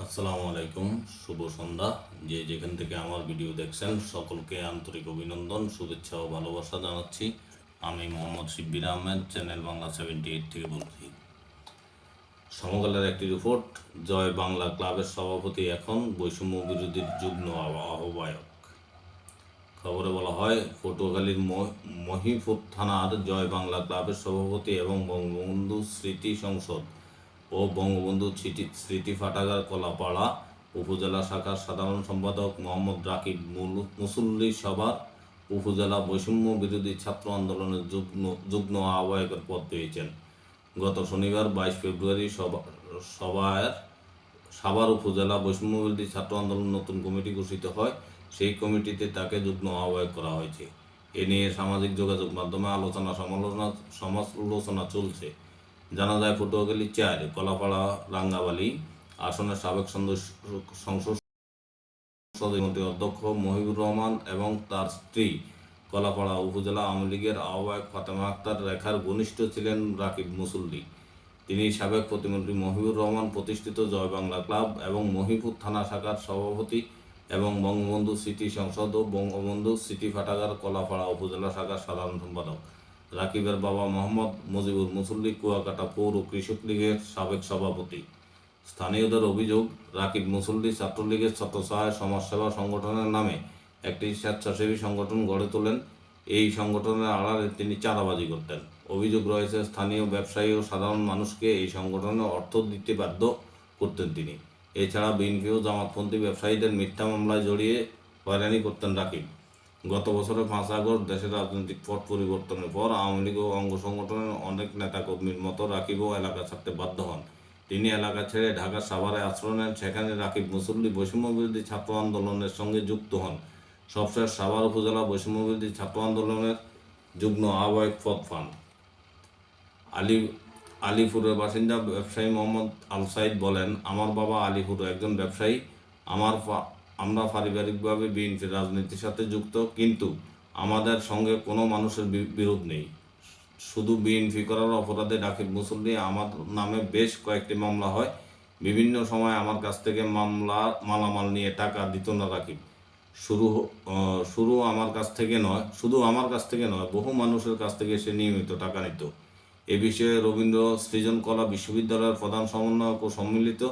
আসসালামু আলাইকুম, শুভ সন্ধ্যা। যে যেখান থেকে আমার ভিডিও দেখছেন, সকলকে আন্তরিক অভিনন্দন, শুভেচ্ছা ও ভালোবাসা জানাচ্ছি। আমি Mohammad Shibbir Ahmed, channel Bangla seventy eight থেকে বলছি। সমকালের একটি রিপোর্ট, জয় বাংলা ক্লাবের সভাপতি এখন বৈষম্য বিরোধীর যুগ্ম আহ্বা- আহ্বায়ক। খবরে বলা হয়, পটুয়াখালীর মহ- মহিপুর থানার জয় বাংলা ক্লাবের সভাপতি এবং বঙ্গবন্ধু স্মৃতি সংসদ ও বঙ্গবন্ধু স্মৃতি- স্মৃতি ফাটাগার কলাপাড়া উপজেলা শাখার সাধারণ সম্পাদক মোহাম্মদ রাকিব মুসল্লি সভার উপজেলা বৈষম্য বিরোধী ছাত্র আন্দোলনের যুগ্ম যুগ্ম আহ্বায়কের পদ পেয়েছেন। গত শনিবার বাইশ ফেব্রুয়ারি সভা, সভায় সাভার উপজেলা বৈষম্য বিরোধী ছাত্র আন্দোলন নতুন কমিটি ঘোষিত হয়। সেই কমিটিতে তাকে যুগ্ম আহ্বায়ক করা হয়েছে। এ নিয়ে সামাজিক যোগাযোগ মাধ্যমে আলোচনা সমালোচনা সমালোচনা চলছে। জানা যায় পটুয়াখালী চার কলাপাড়া রাঙ্গাবালি আসনের সাবেক সংসদ সদস্য অধ্যক্ষ মহিবুর রহমান এবং তার স্ত্রী কলাপাড়া উপজেলা আওয়ামী লীগের আহ্বায়ক ফাতেমা আক্তার রেখার ঘনিষ্ঠ ছিলেন রাকিব মুসল্লি। তিনি সাবেক প্রতিমন্ত্রী মহিবুর রহমান প্রতিষ্ঠিত জয় বাংলা ক্লাব এবং মহিপুর থানা শাখার সভাপতি এবং বঙ্গবন্ধু সিটি সংসদ ও বঙ্গবন্ধু সিটি ফাটাগার কলাপাড়া উপজেলা শাখার সাধারণ সম্পাদক। রাকিবের বাবা মোহাম্মদ মুজিবুর মুসল্লি কুয়াকাটা পৌর কৃষক লীগের সাবেক সভাপতি। স্থানীয়দের অভিযোগ, রাকিব মুসল্লি ছাত্রলীগের ছত্রছায়া সমাজসেবা সংগঠনের নামে একটি স্বেচ্ছাসেবী সংগঠন গড়ে তোলেন। এই সংগঠনের আড়ালে তিনি চাঁদাবাজি করতেন। অভিযোগ রয়েছে, স্থানীয় ব্যবসায়ী ও সাধারণ মানুষকে এই সংগঠনে অর্থ দিতে বাধ্য করতেন তিনি। এছাড়া বিএনপি ও জামাতপন্থী ব্যবসায়ীদের মিথ্যা মামলায় জড়িয়ে হয়রানি করতেন রাকিব। গত বছরের পাঁচ আগস্ট দেশের রাজনৈতিক পট পরিবর্তনের পর আওয়ামী লীগ ও অঙ্গ সংগঠনের অনেক নেতাকর্মীর মতো রাকিবও এলাকা ছাড়তে বাধ্য হন। তিনি এলাকা ছেড়ে ঢাকার সাভারে আশ্রয় নেন, সেখানে রাকিব মুসল্লি বৈষম্য বিরোধী ছাত্র আন্দোলনের সঙ্গে যুক্ত হন। সবশেষ সাভার উপজেলা বৈষম্য বিরোধী ছাত্র আন্দোলনের যুগ্ম আহ্বায়ক পদ পান। আলী, আলিপুরের বাসিন্দা ব্যবসায়ী মোহাম্মদ আল সাইদ বলেন, আমার বাবা আলিপুর একজন ব্যবসায়ী, আমার আমরা পারিবারিকভাবে বিএনপির রাজনীতির সাথে যুক্ত, কিন্তু আমাদের সঙ্গে কোনো মানুষের বিরোধ নেই। শুধু বিএনপি করার অপরাধে রাকিব মুসল্লি আমার নামে বেশ কয়েকটি মামলা হয়। বিভিন্ন সময় আমার কাছ থেকে মামলা, মালামাল নিয়ে টাকা দিত না রাকিব। শুরু শুরু আমার কাছ থেকে নয়, শুধু আমার কাছ থেকে নয়, বহু মানুষের কাছ থেকে সে নিয়মিত টাকা নিত। এ বিষয়ে রবীন্দ্র সৃজন কলা বিশ্ববিদ্যালয়ের প্রধান সমন্বয়ক ও সম্মিলিত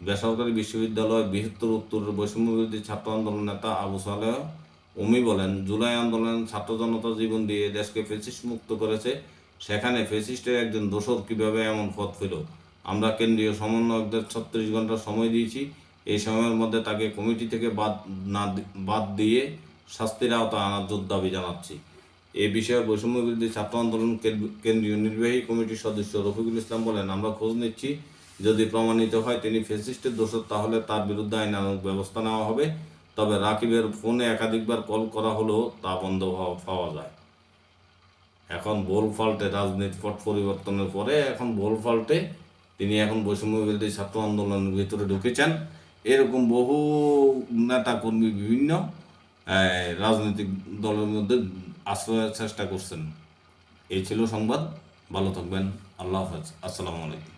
বেসরকারি বিশ্ববিদ্যালয় বৃহত্তর উত্তর বৈষম্য বিরোধী ছাত্র আন্দোলন নেতা আবু সালেহ উমি বলেন, জুলাই আন্দোলন ছাত্র জনতা জীবন দিয়ে দেশকে ফেসিস্ট মুক্ত করেছে। সেখানে ফেসিস্টের একজন দোষর কীভাবে এমন পথ পেল? আমরা কেন্দ্রীয় সমন্বয়কদের ছত্রিশ ঘণ্টা সময় দিয়েছি। এই সময়ের মধ্যে তাকে কমিটি থেকে বাদ না বাদ দিয়ে শাস্তির আওতা আনার জোর দাবি জানাচ্ছি। এ বিষয়ে বৈষম্য বিরোধী ছাত্র আন্দোলন কেন্দ্রীয় নির্বাহী কমিটির সদস্য রফিকুল ইসলাম বলেন, আমরা খোঁজ নিচ্ছি যদি প্রমাণিত হয় তিনি ফেসিস্টের দোষর তাহলে তার বিরুদ্ধে আইনানুগ ব্যবস্থা নেওয়া হবে। তবে রাকিবের ফোনে একাধিকবার কল করা হলেও তা বন্ধ পাওয়া যায়। এখন বোল ফাল্টে রাজনীতি পট পরিবর্তনের পরে এখন বোল ফাল্টে তিনি এখন বৈষম্য বিরোধী ছাত্র আন্দোলনের ভিতরে ঢুকেছেন। এরকম বহু নেতা কর্মী বিভিন্ন রাজনৈতিক দলের মধ্যে আশ্রয়ের চেষ্টা করছেন। এই ছিল সংবাদ। ভালো থাকবেন। আল্লাহ হাফেজ। আসসালামু আলাইকুম।